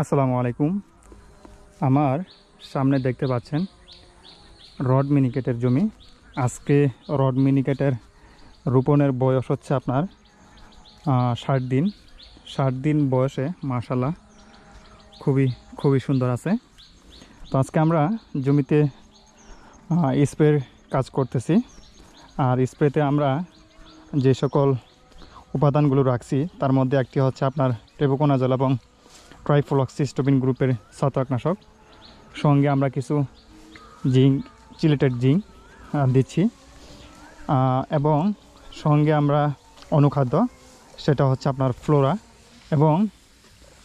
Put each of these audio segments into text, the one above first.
আসসালামু আলাইকুম। আমার সামনে দেখতে পাচ্ছেন রড মিনিকেটের জমি। আজকে রড মিনিকেটের রোপণের বয়স হচ্ছে আপনার ষাট দিন। ষাট দিন বয়সে মাশাল্লাহ খুবই খুবই সুন্দর আছে। তো আজকে আমরা জমিতে স্প্রের কাজ করতেছি। আর স্প্রেতে আমরা যে সকল উপাদানগুলো রাখছি, তার মধ্যে একটি হচ্ছে আপনার টেবুকোনাজল এবং ট্রাইফ্লক্সিস্টোবিন গ্রুপের ছত্রাকনাশক। সঙ্গে আমরা কিছু জিঙ্ক চিলেটেড জিঙ্ক দিচ্ছি। এবং সঙ্গে আমরা অনুখাদ্য, সেটা হচ্ছে আপনার ফ্লোরা। এবং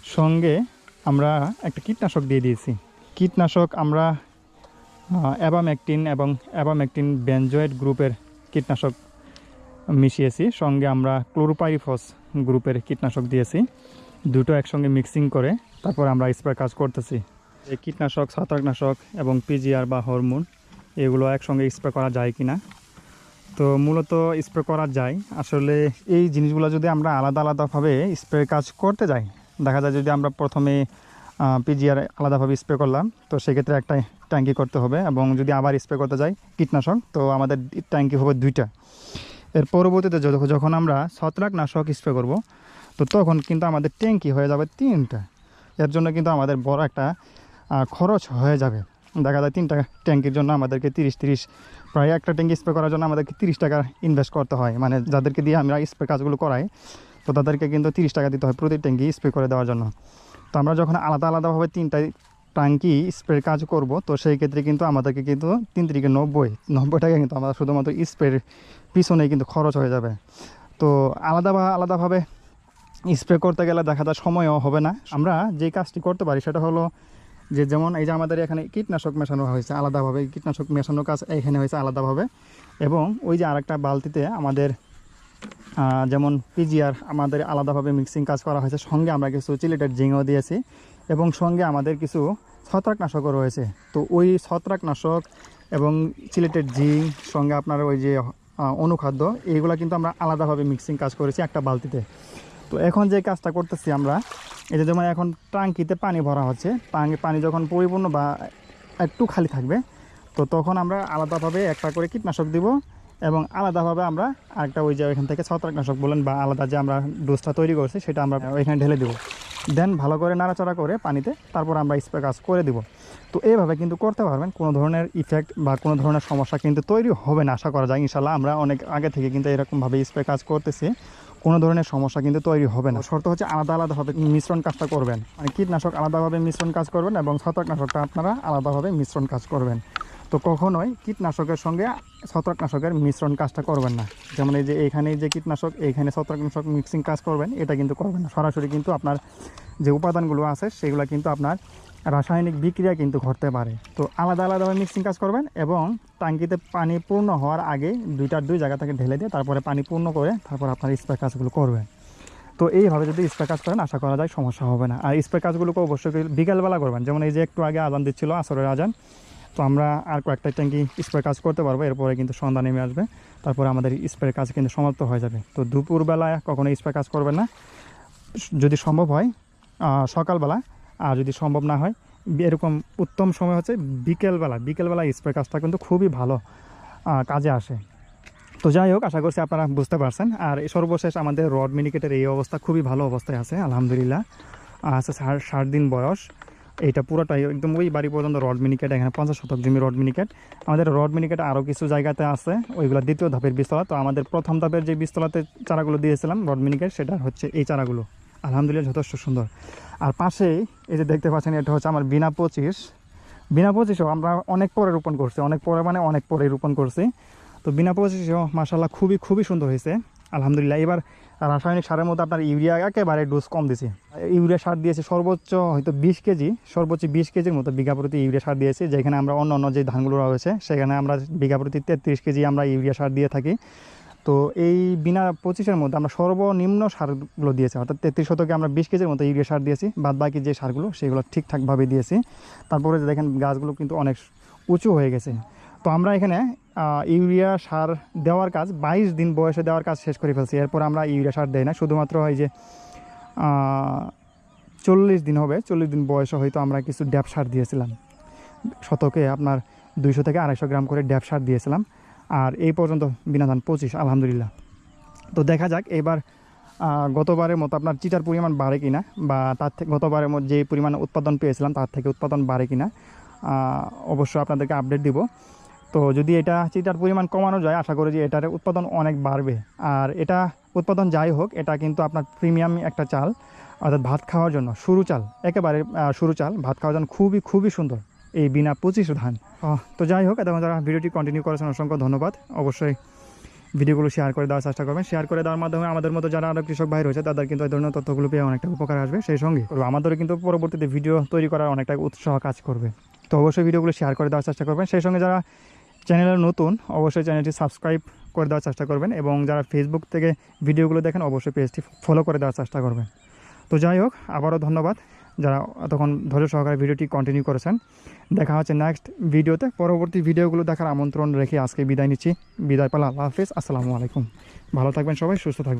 সঙ্গে আমরা একটা কীটনাশক দিয়ে দিয়েছি। কীটনাশক আমরা অ্যাবামেকটিন এবং অ্যাবামেকটিন বেনজয়েড গ্রুপের কীটনাশক মিশিয়েছি। সঙ্গে আমরা ক্লোরোপাইরিফস গ্রুপের কীটনাশক দিয়েছি। দুটো একসঙ্গে মিক্সিং করে তারপর আমরা স্প্রে কাজ করতেছি। এই কীটনাশক, ছত্রাকনাশক এবং পিজিআর বা হরমোন এগুলো একসঙ্গে স্প্রে করা যায় কি না তো মূলত স্প্রে করা যায়। আসলে এই জিনিসগুলো যদি আমরা আলাদা আলাদাভাবে স্প্রে কাজ করতে যাই, দেখা যায় যদি আমরা প্রথমে পিজিআর আলাদাভাবে স্প্রে করলাম, তো সেক্ষেত্রে একটা ট্যাঙ্কি করতে হবে এবং যদি আবার স্প্রে করতে যাই কীটনাশক, তো আমাদের ট্যাঙ্কি হবে দুইটা। এর পরবর্তীতে যখন- আমরা ছত্রাকনাশক স্প্রে করব তো তখন কিন্তু আমাদের ট্যাঙ্কি হয়ে যাবে তিনটা। এর জন্য কিন্তু আমাদের বড় একটা খরচ হয়ে যাবে। দেখা যায় তিনটা ট্যাঙ্কির জন্য আমাদেরকে তিরিশ তিরিশ, প্রায় একটা ট্যাঙ্কি স্প্রে করার জন্য আমাদেরকে তিরিশ টাকা ইনভেস্ট করতে হয়। মানে যাদেরকে দিয়ে আমরা স্প্রে কাজগুলো করাই, তো তাদেরকে কিন্তু তিরিশ টাকা দিতে হয় প্রতি ট্যাঙ্কি স্প্রে করে দেওয়ার জন্য। তো আমরা যখন আলাদা আলাদাভাবে তিনটা ট্যাঙ্কি স্প্রে কাজ করব, তো সেই ক্ষেত্রে কিন্তু আমাদেরকে কিন্তু তিন তিরিকে নব্বই নব্বই টাকা কিন্তু আমরা শুধুমাত্র স্প্রের পিছনেই কিন্তু খরচ হয়ে যাবে। তো আলাদা আলাদাভাবে স্প্রে করতে গেলে দেখা যায় সময়ও হবে না। আমরা যে কাজটি করতে পারি সেটা হলো যে যেমন এই যে আমাদের এখানে কীটনাশক মেশানো হয়েছে আলাদাভাবে কীটনাশক মেশানো কাজ এখানে হয়েছে আলাদাভাবে এবং ওই যে আরেকটা বালতিতে আমাদের যেমন পিজিআর আমাদের আলাদাভাবে মিক্সিং কাজ করা হয়েছে। সঙ্গে আমরা কিছু চিলিটেড জিঙও দিয়েছি এবং সঙ্গে আমাদের কিছু ছত্রাকনাশকও রয়েছে। তো ওই ছত্রাকনাশক এবং চিলেটেড জিং সঙ্গে আপনার ওই যে অনুখাদ্য, এইগুলো কিন্তু আমরা আলাদাভাবে মিক্সিং কাজ করেছি একটা বালতিতে। তো এখন যে কাজটা করতেছি আমরা যে যেমন এখন টাঙ্কিতে পানি ভরা হচ্ছে টাঙ্কি পানি যখন পরিপূর্ণ বা একটু খালি থাকবে, তো তখন আমরা আলাদাভাবে একটা করে কীটনাশক দিব এবং আলাদাভাবে আমরা আরেকটা ওই যে ওইখান থেকে ছত্রাকনাশক বলেন বা আলাদা যে আমরা ডোজটা তৈরি করছি, সেটা আমরা ওইখানে ঢেলে দেবো। দেন ভালো করে নাড়াচাড়া করে পানিতে তারপর আমরা স্প্রে কাজ করে দিব। তো এইভাবে কিন্তু করতে পারবেন, কোনো ধরনের ইফেক্ট বা কোনো ধরনের সমস্যা কিন্তু তৈরি হবে না, আশা করা যায়। ইনশাল্লাহ আমরা অনেক আগে থেকে কিন্তু এরকমভাবে স্প্রে কাজ করতেছি। কোনো ধরনের সমস্যা কিন্তু তৈরি হবে না। শর্ত হচ্ছে আলাদা আলাদাভাবে মিশ্রণ কাজটা করবেন। মানে কীটনাশক আলাদাভাবে মিশ্রণ কাজ করবেন এবং ছত্রাকনাশকটা আপনারা আলাদাভাবে মিশ্রণ কাজ করবেন। তো কখনোই কীটনাশকের সঙ্গে ছত্রাকনাশকের মিশ্রণ কাজটা করবেন না। যেমন এই যে এখানে যে কীটনাশক এইখানে ছত্রাকনাশক মিক্সিং কাজ করবেন, এটা কিন্তু করবেন না। সরাসরি কিন্তু আপনার যে উপাদানগুলো আছে, সেগুলো কিন্তু আপনার রাসায়নিক বিক্রিয়া কিন্তু ঘটতে পারে। তো আলাদা আলাদাভাবে মিক্সিং কাজ করবেন এবং টাঙ্কিতে পানি পূর্ণ হওয়ার আগে দুইটার দুই জায়গা থেকে ঢেলে দিয়ে তারপরে পানি পূর্ণ করে তারপর আপনার স্প্রে কাজগুলো করবেন। তো এইভাবে যদি স্প্রে কাজ করেন, আশা করা যায় সমস্যা হবে না। আর স্প্রে কাজগুলোকে অবশ্যই বিকালবেলা করবেন? যেমন এই যে একটু আগে আজান দিচ্ছিল আসরের আজান, তো আমরা আর কয়েকটা ট্যাঙ্কি স্প্রে কাজ করতে পারব, এরপরে কিন্তু সন্ধ্যা নেমে আসবে, তারপরে আমাদের স্প্রে কাজ কিন্তু সমাপ্ত হয়ে যাবে। তো দুপুরবেলায় কখনো স্প্রে কাজ করবেন না। যদি সম্ভব হয় সকালবেলা আর যদি সম্ভব না হয়, এরকম উত্তম সময় হচ্ছে বিকেলবেলা। বিকেলবেলা স্প্রে কাজটা কিন্তু খুবই ভালো কাজে আসে। তো যাই হোক, আশা করছি আপনারা বুঝতে পারছেন। আর সর্বশেষ আমাদের রড মিনিকেটের এই অবস্থা খুবই ভালো অবস্থায় আছে, আলহামদুলিল্লাহ। আছে ষাট দিন বয়স। এইটা পুরোটাই একদম ওই বাড়ি পর্যন্ত রড মিনিকেট, এখানে পঞ্চাশ শতক জমি রড মিনিকেট। আমাদের রড মিনিকেট আরও কিছু জায়গাতে আছে, ওইগুলো দ্বিতীয় ধাপের বীজতলা তো আমাদের প্রথম ধাপের যে বীজতলাতে চারাগুলো দিয়েছিলাম রড মিনিকেট, সেটা হচ্ছে এই চারাগুলো। আলহামদুলিল্লাহ যথেষ্ট সুন্দর। আর পাশেই এই যে দেখতে পাচ্ছেন, এটা হচ্ছে আমার বিনা পঁচিশ। বিনা পঁচিশও আমরা অনেক পরে রোপণ করছি, অনেক পরে মানে অনেক পরে রোপণ করছি। তো বিনা পঁচিশও মাসাল্লাহ খুবই খুবই সুন্দর হয়েছে। আলহামদুলিল্লাহ, এবার রাসায়নিক সারের মধ্যে আপনার ইউরিয়া একেবারে ডোজ কম দিয়েছি। ইউরিয়া সার দিয়েছে সর্বোচ্চ হয়তো বিশ কেজি, সর্বোচ্চ বিশ কেজির মতো বিঘা প্রতি ইউরিয়া সার দিয়েছি, যেখানে আমরা অন্য অন্য যে ধানগুলো রয়েছে, সেখানে আমরা বিঘা প্রতি তেত্রিশ কেজি আমরা ইউরিয়া সার দিয়ে থাকি। তো এই বিনা পঁচিশের মধ্যে আমরা সর্বনিম্ন সারগুলো দিয়েছি, অর্থাৎ তেত্রিশ শতকে আমরা বিশ কেজির মতো ইউরিয়া সার দিয়েছি, বাদ বাকি যে সারগুলো সেগুলো ঠিকঠাকভাবে দিয়েছি। তারপরে দেখেন গাছগুলো কিন্তু অনেক উঁচু হয়ে গেছে। তো আমরা এখানে ইউরিয়া সার দেওয়ার কাজ, বাইশ দিন বয়সে দেওয়ার কাজ শেষ করে ফেলছি। এরপর আমরা ইউরিয়া সার দেই না, শুধুমাত্র হয় যে চল্লিশ দিন হবে, চল্লিশ দিন বয়সে হয়তো আমরা কিছু ড্যাপ সার দিয়েছিলাম। শতকে আপনার দুইশো থেকে আড়াইশো গ্রাম করে ড্যাপ সার দিয়েছিলাম। আর এই পর্যন্ত বিনা ধান পঁচিশ, আলহামদুলিল্লাহ। তো দেখা যাক এবার গতবারের মতো আপনার চিটার পরিমাণ বাড়ে কিনা বা তার থেকে গতবারের মতো যে পরিমাণ উৎপাদন পেয়েছিলাম তার থেকে উৎপাদন বাড়ে কিনা অবশ্যই আপনাদেরকে আপডেট দিব। তো যদি এটা চিটার পরিমাণ কমানো যায়, আশা করি যে এটার উৎপাদন অনেক বাড়বে। আর এটা উৎপাদন যাই হোক, এটা কিন্তু আপনার প্রিমিয়াম একটা চাল, অর্থাৎ ভাত খাওয়ার জন্য, সরু চাল, একেবারে সরু চাল, ভাত খাওয়ার জন্য খুবই খুবই সুন্দর। এই বিনা পঁচিশ ধান। তো যাই হোক, এতক্ষণ যারা ভিডিওটি কন্টিনিউ করেছেন অসংখ্য ধন্যবাদ। অবশ্যই ভিডিওগুলো শেয়ার করে দেওয়ার চেষ্টা করবেন। শেয়ার করে দেওয়ার মাধ্যমে আমাদের মতো যারা আরও কৃষক ভাই রয়েছে, তাদের কিন্তু এই ধরনের তথ্যগুলো পেয়ে অনেকটা উপকার আসবে। সেই সঙ্গে আমাদেরও কিন্তু পরবর্তীতে ভিডিও তৈরি করার অনেকটা উৎসাহ কাজ করবে। তো অবশ্যই ভিডিওগুলো শেয়ার করে দেওয়ার চেষ্টা করবেন। সেই সঙ্গে যারা চ্যানেলের নতুন, অবশ্যই চ্যানেলটি সাবস্ক্রাইব করে দেওয়ার চেষ্টা করবেন এবং যারা ফেসবুক থেকে ভিডিওগুলো দেখেন, অবশ্যই পেজটি ফলো করে দেওয়ার চেষ্টা করবেন। তো যাই হোক, আবারও ধন্যবাদ। যারা তখন ধৈর্য সহকারে ভিডিওটি কন্টিনিউ করেছেন, দেখা হচ্ছে নেক্সট ভিডিওতে। পরবর্তী ভিডিওগুলো দেখার আমন্ত্রণ রেখে আজকে বিদায় নিচ্ছি। বিদায় পালা, আল্লাহ হাফিজ, আসসালামু আলাইকুম। ভালো থাকবেন সবাই, সুস্থ থাকবেন।